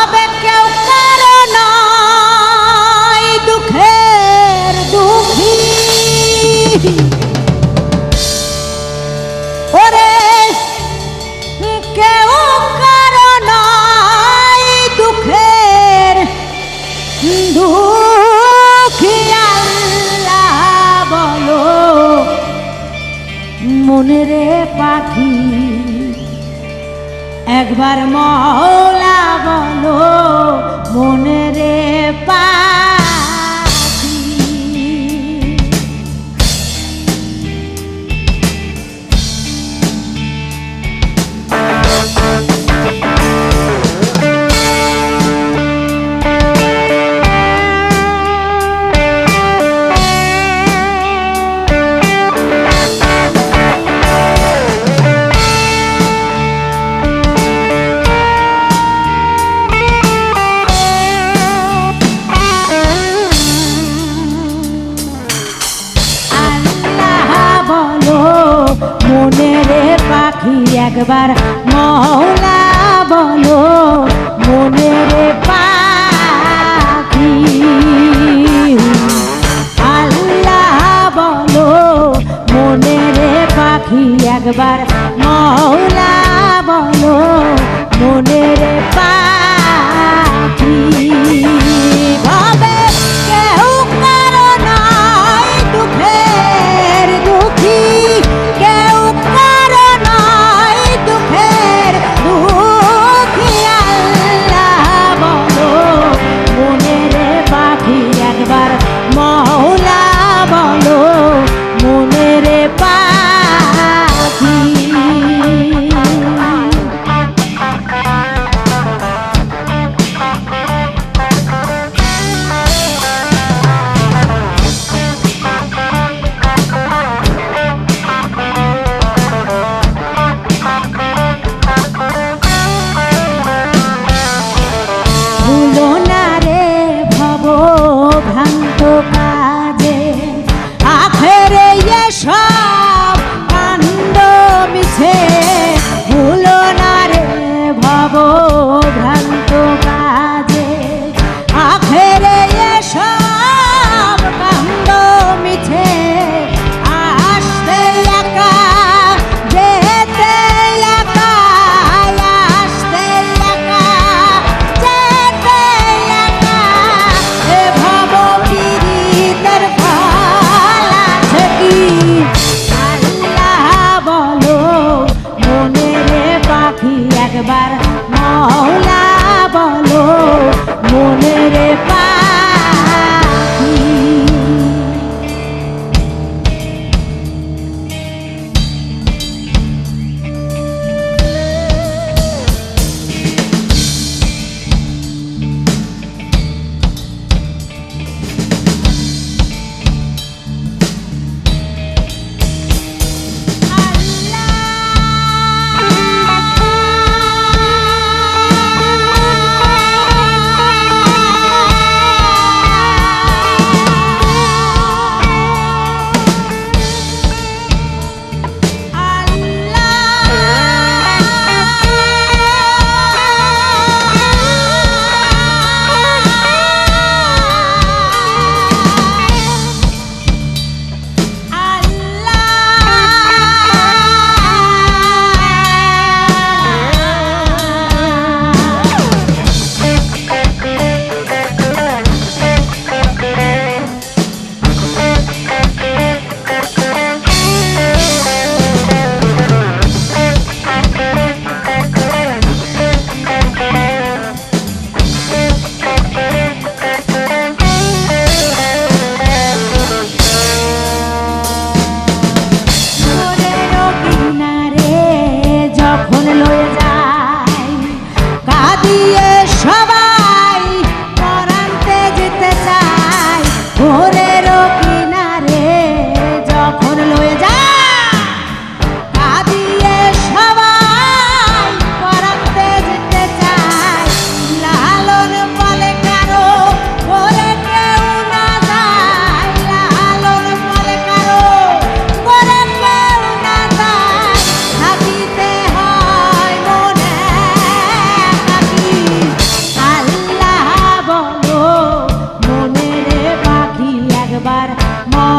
হবে কেউ কারণ দুঃখের দুঃখী। ওরে, কেউ কারণ দুঃখের দুঃখী। আল্লাহ বলো মনে পাখি একবার মহলা কালো মনে একবার মহলা বলো মনের পাখি। আল্লাহ বলো মনের পাখি। একবার মহলা বলো মনের পাখি।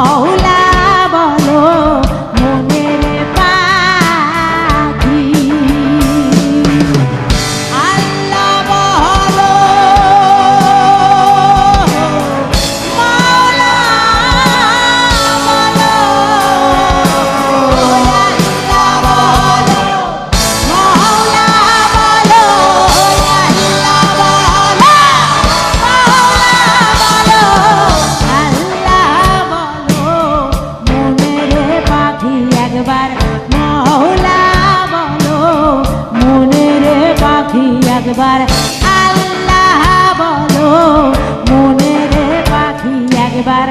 Oh. মহলা বলো মনের পাখি একবার। আল্লাহ বলো মনের পাখি একবার।